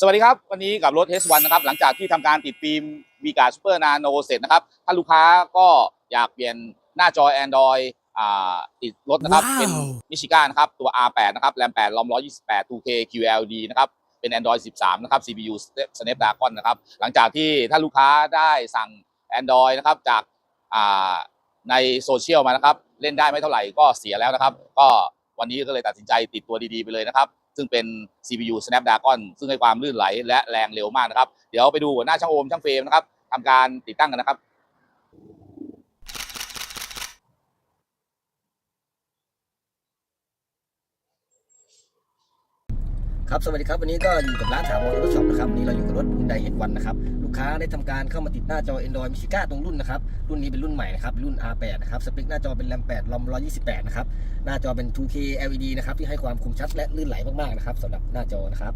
สวัสดีครับ วันนี้กับรถ H1 นะครับ หลังจากที่ทำการติดฟิล์ม v ีกา Super Nano เสร็จนะครับ ถ้าลูกค้าก็อยากเปลี่ยนหน้าจอ Android อ่าติดรถนะครับว้าวเป็นมิชิก้านะครับ ตัว R8 นะครับแรม8รอม128 2K QLD นะครับเป็น Android 13 นะครับ CPU Snapdragon นะครับ หลังจากที่ถ้าลูกค้าได้สั่ง Android นะครับ จากอ่าในโซเชียลมานะครับ เล่นได้ไม่เท่าไหร่ก็เสียแล้วนะครับ ก็ วันนี้ก็เลยตัดสินใจติดตัวดีๆไปเลยนะครับ ซึ่งเป็น CPU Snapdragon ซึ่งให้ความลื่นไหลและแรงเร็วมากนะครับ เดี๋ยวไปดูหัวหน้าช่างโอมช่างเฟรมนะครับทำการติดตั้งกันนะครับ ครับสวัสดีครับวันนี้ก็อยู่กับร้านถาวรรถช็อปนะครับวันนี้เราอยู่กับรถ Hyundai H1 นนะครับลูกค้าได้ทำการเข้ามาติดหน้าจอ Android m i s i c a ตรงรุ่นนะครับรุ่นนี้เป็นรุ่นใหม่นะครับรุ่น R8 นะครับสเปคหน้าจอเป็น RAM 8 ROM 128นะครับหน้าจอเป็น 2K LED นะครับที่ให้ความคมชัดและลื่นไหลมากๆนะครับสำหรับหน้าจอนะครับ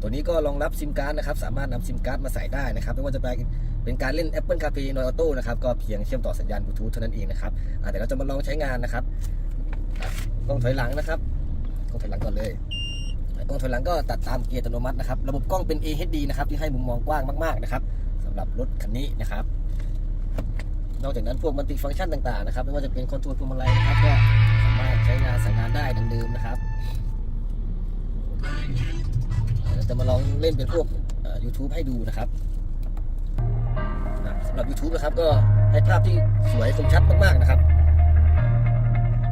ตัวนี้ก็รองรับซิมการ์ดนะครับสามารถนำซิมการ์ดมาใส่ได้นะครับไม่ว่าจะเป็นเป็นการเล่น Apple CarPlay Android Auto นะครับก็เพียงเชื่อมต่อสัญญาณบลูทูธเท่านั้นเองนะครับอ่เดี๋ยวเราจะมาลองใช้งานนะครับอะกล้องถอยหลังนะครับ กล้องถอยหลังก่อนเลยกล้องถอยหลังก็ตัดตามเกียร์อัตโนมัตินะครับ ระบบกล้องเป็น AHD นะครับที่ให้มุมมองกว้างมากๆนะครับสำหรับรถคันนี้นะครับ นอกจากนั้นพวกมัลติฟังก์ชันต่างๆนะครับไม่ว่าจะเป็นคอนโทรลพวงมาลัยนะครับก็สามารถใช้งานสั่งงานได้ดังเดิมนะครับจะมาลองเล่นเป็นพวก YouTube ให้ดูนะครับสำหรับ YouTube นะครับก็ให้ภาพที่สวยคมชัดมากๆนะครับ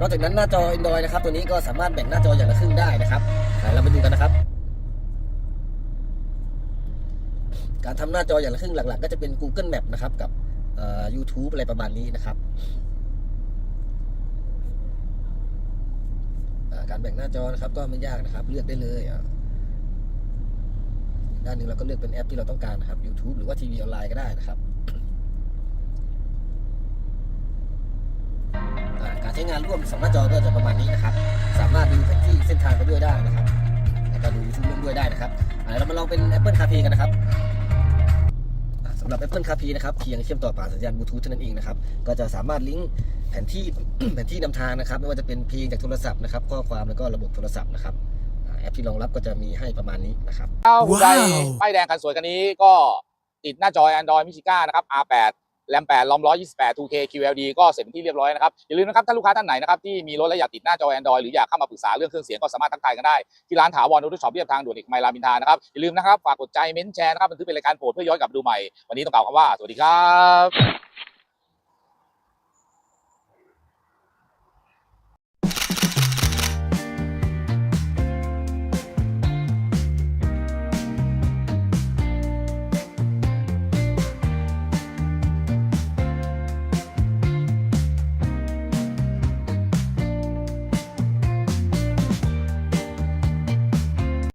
นอกจากนั้นหน้าจอ Android นะครับ ตัวนี้ก็สามารถแบ่งหน้าจออย่างละครึ่งได้นะครับเราไปดูกันนะครับ การทำหน้าจออย่างละครึ่งหลัก ๆ ก็จะเป็น Google Map นะครับ กับ YouTube อะไรประมาณนี้นะครับการแบ่งหน้าจอนะครับ ก็ไม่ยากนะครับ เลือกได้เลยด้านหนึ่งเราก็เลือกเป็นแอปที่เราต้องการนะครับ YouTube หรือว่าทีวีออนไลน์ก็ได้นะครับ อ่าการใช้งานร่วมสองหน้าจอก็จะประมาณนี้นะครับ สามารถดูแผนที่เส้นทางไปด้วยได้นะครับ แล้วก็ดู YouTube ร่วมด้วยได้นะครับอ่าเรามาลองเป็น Apple CarPlay กันนะครับอ่าสำหรับ Apple CarPlay นะครับเพียงเชื่อมต่อผ่านสัญญาณบลูทูธเท่านั้นเองนะครับ ก็จะสามารถลิงก์แผนที่แผนที่นำทางนะครับ ไม่ว่าจะเป็นเพลงจากโทรศัพท์นะครับ ข้อความแล้วก็ระบบโทรศัพท์นะครับอ่าแอปที่รองรับก็จะมีให้ประมาณนี้นะครับเอาหุ่นใดว้าวป้ายแดงคันสวยคันนี้ก็ติดหน้าจอ Android มิชิก้านะครับ R8 แรม8รอม128 2K QLD ก็เสร็จเป็นที่เรียบร้อยนะครับ อย่าลืมนะครับถ้าลูกค้าท่านไหนนะครับที่มีรถและอยากติดหน้าจอ Android หรืออยากเข้ามาปรึกษาเรื่องเครื่องเสียงก็สามารถทักทายกันได้ ที่ร้านถาวรรถช็อปเรียบทางด่วนเอกมัยรามินทานะครับอย่าลืมนะครับฝากกดใจเม้นแชร์นะครับบันทึกเป็นรายการโปรดเพื่อย้อนกลับดูใหม่วันนี้ต้องกล่าวคำว่าสวัสดีครับ